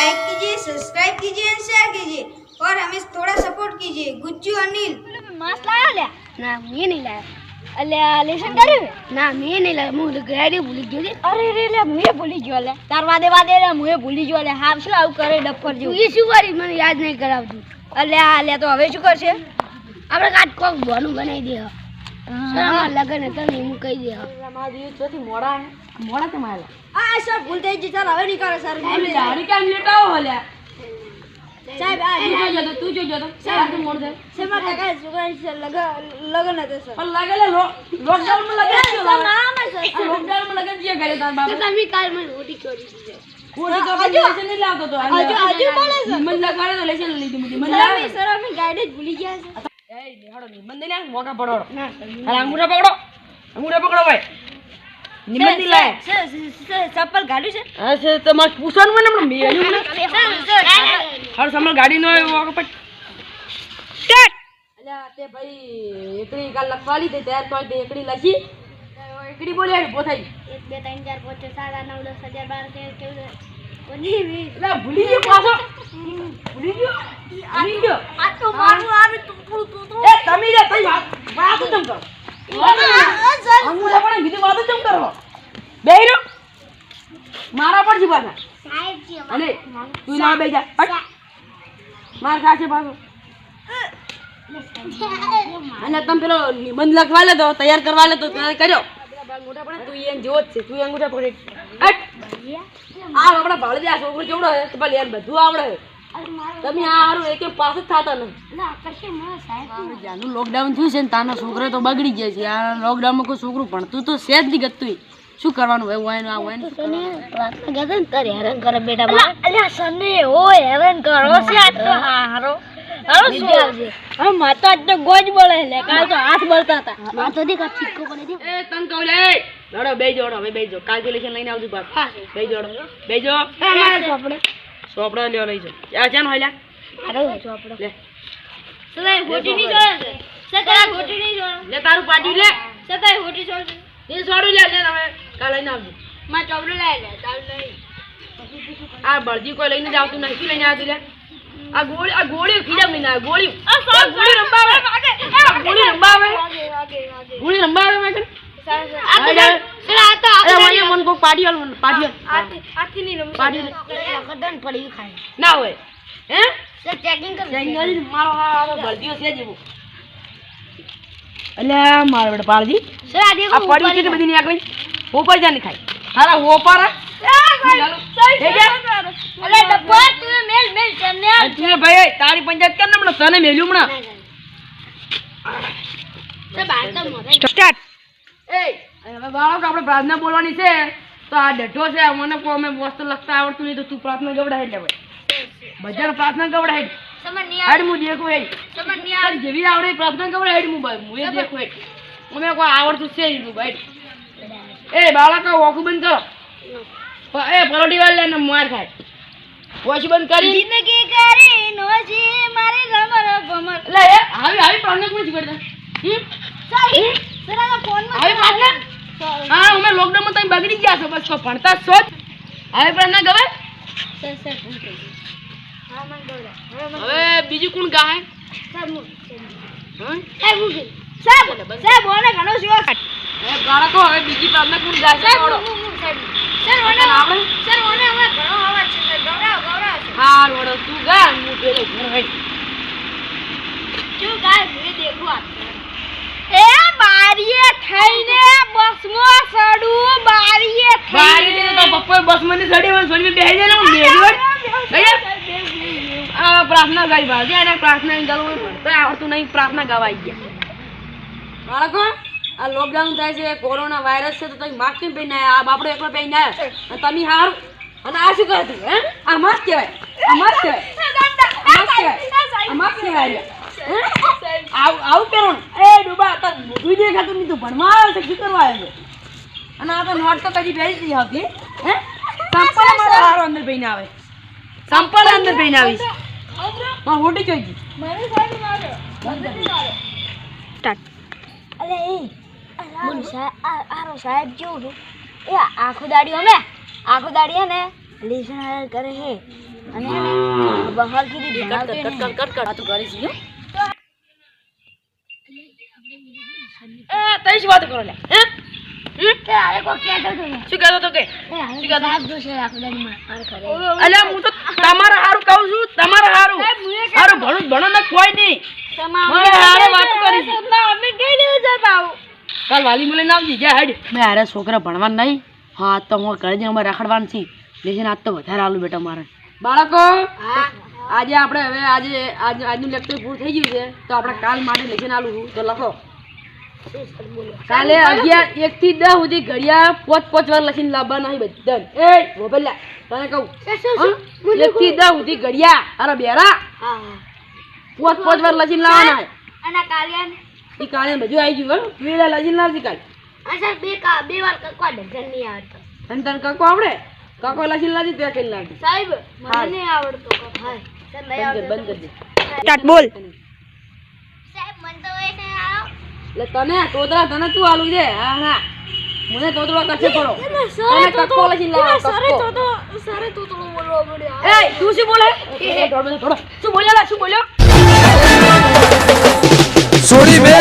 Like कीजिए subscribe कीजिए and share कीजिए और हमें थोड़ा सपोर्ट कीजिए गुज्जू अनिल માસ્ક લાવ્યો લે ના મેં નહીં લાવ્યો અલ્યા લેસન કર્યું ના મેં નહીં લાવ્યો હું ગાડી ભૂલી ગયો છે અરે રે લે હું ભૂલી ગયો લે તાર વાદે વાદે લે હું ભૂલી ગયો લે હાવ શું આવું કરે ડફર જેવું તું શું કરી મને યાદ નહીં કરાવતું અલ્યા અલ્યા તો હવે શું કરશે આપણે કાટ કોક બોનું બનાવી દે અમારા લગન હતા ને હું કહી દે મોડા મોડા કેમ આ સર ભૂલ થઈ ગઈ. ચાલ હવે નહીં સર. દાઢી કેમ લેટાવો હલ્યા? સાહેબ આ તું જોજો તું જોજો તો સાહેબ તું મોડ દે સર મારા કાકા છોકરાની સર લગન લગન હતા સર? પણ લાગે લોકડાઉનમાં લગે છે સર ના ના સર લોકડાઉનમાં લગે છે ઘરે તાર બાપ? તમે કાલ મને રોટી ચોરી દીધી ખોટી તો પણ લેશન નહીં લાવતો તો. હજુ હજુ બોલે સર મને લગાડે તો લેશન લીધી મુઠી મને સર સર અમે ગાઈડ જ ભૂલી ગયા છે. ની પડો અરે અંગૂઠા પકડો. અંગૂઠા પકડો ભાઈ. નિમંતી લાય. ચપ્પલ ગાડ્યું છે. હા છે તમારે પૂછવાનું મને હમણાં? મેલ્યું મને સર સર ગાડી નો વોક પટ. સ્ટાર્ટ અલ્યા તે ભાઈ એકડી કાલ લખવા લીધી ત્યાર તો તે એકડી લખી. એકડી બોલી પોથાઈ એક બે ત્રણ ચાર પાંચ છ સાત આઠ નવ દસ અગિયાર બાર તેર ચૌદ પંદર વીસ એટલે ભૂલી ગયો પાછો. ભૂલી ગયો? ભૂલી ગયો? આ તો મારું આવે તું તું તું તું. એ તમે રે તઈ વાત વાતો કરો. અંગૂઠા પણ વાતો કરો. મારા પર જી પાછા સાહેબ જી અને તું ના બેહી હટ. માર ખાશે પાછો. અને તમે પેલો નિબંધ લખવા લેતો તૈયાર કરવા લેતો તૈયાર કર્યો. તું એમ જેવો જ છે તું અંગૂઠા પકડી હટ. આ આપણા ભાડે છોકરો કેવડો હે તો ભલે બધું આવડે તમે આ હારું એક એક પાસ જ થતા નથી. ના કરશે મને સાહેબ જ્યાંનું લોકડાઉન થયું છે ને તાનો છોકરો તો બગડી ગયા છે. આ લોકડાઉનમાં કોઈ છોકરું ભણતું તો છે જ નહીં ગતું. શું કરવાનું હોય વાયન આ વાયન તને પ્રાર્થના ને તારે હેરાન કરે બેટા અલ્યા સને ઓ હેરાન કરો. છે આ તો હારો. હારો શું? આવશે હા માતો આજ તો ગોજ બળે લે કાલ તો હાથ બળતા હતા. માતો દેખા ચીક્કો પડે એ તન કહું લે લડો બે જોડો હવે બે જો કાલ્ક્યુલેશન લઈને આવજો પાછું બે જોડો બે જો ચોપડે. સોપડો લ્યો લઈ જો આ ચાનો હાલ્યા હારો ચોપડો. લે. સદાય હોટી નહીં જોડે સદાય હોટી નહીં જોડે લે તારું પાડ્યું લે. સદાય હોટી જોડે એ સોડું લે લે હવે કાલ લઈને આવજો. માં ચોપડો લાવી લે ચાલ નહીં આ બળજી કોઈ લઈને જ આવતું નહીં લઈને આવતું લે. આ ગોળી આ ગોળી ખીજામ લઈને આવે ગોળી આ ગોળી રંબાવે. ગોળી રંબાવે. ગોળી રંબાવે મેં મને મન પાડી આલ મને પાડી આલ આથી ની રમી પાડી આલ. કદન પડી ખાય. ના હોય. હે? સર ચેકિંગ કર જંગલી મારો હારો બળદીઓ છે જેવો. અલ્યા મારો બેટા પાડજી સર આ દેખો આ પડી છે બધી નીકળી ઉપર જા ની ખાય હારા ઉપર આ. આ તારી પંચાયત કર ને તને મેલ્યું હમણાં? સ્ટાર્ટ. એ. હવે બાળક આપણે પ્રાર્થના બોલવાની છે. તો આ ડઢો છે મને કહો અમે મસ્ત લખતા આવડતું નહીં તો તું પ્રાર્થના એટલે ભાઈ. બધાને પ્રાર્થના સમન હેડ હું દેખું હેડ. જેવી આવડે પ્રાર્થના ગવડાય હેડ હું ભાઈ. હું એ દેખું હેડ. અમે કોઈ આવડતું છે નહીં ભાઈ. એ બાળક ઓખું બંધ કરો. એ પરોટી વાળ લે ને માર ખાય. વોશ બંધ કરી. જિંદગી કરી નોજી મારી રમર ગમર એ આવી આવી પ્રાર્થના કોણ શીખવાડતા હમ? સાહેબ સર આ ફોનમાં આવી પ્રાર્થના હા અમે લોકડાઉનમાં તમે બગડી ગયા છો બસ કોઈ ભણતા જ છો જ. આવી પ્રાર્થના ગવાય? સર સર હા મને બોલો હવે બીજું કોણ ગાય? સર મુ હં? સાહેબ મુ સાહેબ સાહેબ ઓને ઘણો શોખ એ બાળકો હવે બીજી પ્રાર્થના કોણ ગાય છે સાહેબ આવડો. મુ મુ સાહેબ. સર ઓને તને આવડે? સર ઓને હવે ઘણો અવાજ છે સર ગૌરવ ગૌરવ છે હા વડો તું ગા હું પેલો ઘર હોય. શું ગાય મેં દેખું આપને. એ બારીએ થઈને બસમાં સડું બારીએ બારી દીધું તો પપ્પા બસ મને સડી મને સોની બેહી જાય ને હું બેહી. આ પ્રાર્થના ગાઈ ભાગે અને પ્રાર્થના ગાવું ભણતા આવડતું નહીં પ્રાર્થના ગાવાઈ ગયા. બાળકો આ લોકડાઉન થાય છે કોરોના વાયરસ છે તો તમે માસ્ક કેમ પહેરીને આવ્યા આ બાપડો એકલો પહેરીને આવ્યા તમે હારું. અને આ શું કરતી હે? આ માસ્ક કહેવાય. આ માસ્ક કહેવાય. માસ્ક કહેવાય. આ માસ્ક કહેવાય? આવું આવું એ ડૂબા તાર મોઢું દેખાતું નહીં તું ભણવા આવે છે શું કરવા આવ્યો છે? અને આ તો નોટ તો કદી પહેરી નહીં આવતી હે? સંપલ મારો હારો અંદર પહેરીને આવે. સંપલ અંદર પહેરીને આવીશ. હા હોટી જોઈ ગઈ. અલે એ બોલ સાહેબ આ આરો સાહેબ કેવું છું. એ આખો દાડી અમે આખો દાડી હે ને લેસન કરે હે અને બહાર કીધી cut cut cut cut cut cut cut cut કરી છે એ તઈ શું વાત કરો લે હે? તે આરે કો કહેતો તો. ને. શું કહેતો તો કે? એ હારે સાહેબ જોશે રાખડાની માર કરે અલ્યા હું તો તમારા હારું કહું છું તમારા હારું. હારું ભણું જ ભણો ને કોઈ વાતો કરી છે અમે કઈ લેવું છે બાઉ કાલ વાલી મુલે નામ જી જા હેડ. મેં હારે છોકરા ભણવા નહીં. હા તો હું ઘરે અમે અમારે રખડવાનું છે લેશન આજ તો વધારે આલું બેટા મારે. બાળકો આજે આપણે હવે આજે આજ આજનું લેક્ચર પૂરું થઈ ગયું છે. તો આપણે કાલ માટે લેશન આલું તો લખો. કાલે અગિયાર એક થી દસ સુધી ઘડિયા પોચ પોચ વાર લખીને લાવવાના છે બધાને એ મોબાઈલ તને કહું. એક થી દસ સુધી ઘડિયા અરે બેરા. પોચ પોચ વાર લખીને લાવવાના અને કાલિયાન? બધું આવી ગયું હો. વેળા લખીને લાવજી કાલે. આ બે કા બે વાર કકવા ઢંગર નહીં આવડતો. અને તને કાકો આવડે? કાકો લખીને લાવજી ત્યાં કઈ લાવજી. સાહેબ મને નહીં આવડતો હા બંધ કર બંધ બોલ સાહેબ મને તો એ નહીં આવો એટલે તને તોતરા તને તું આલું છે? હા હા. મને તોતરો કરશે પડો તને કક્કો લખી લાવો સરે તો તો બોલવા પડ્યો એ તું શું બોલે? એ થોડો થોડો શું બોલ્યો શું બોલ્યો? સોડી બે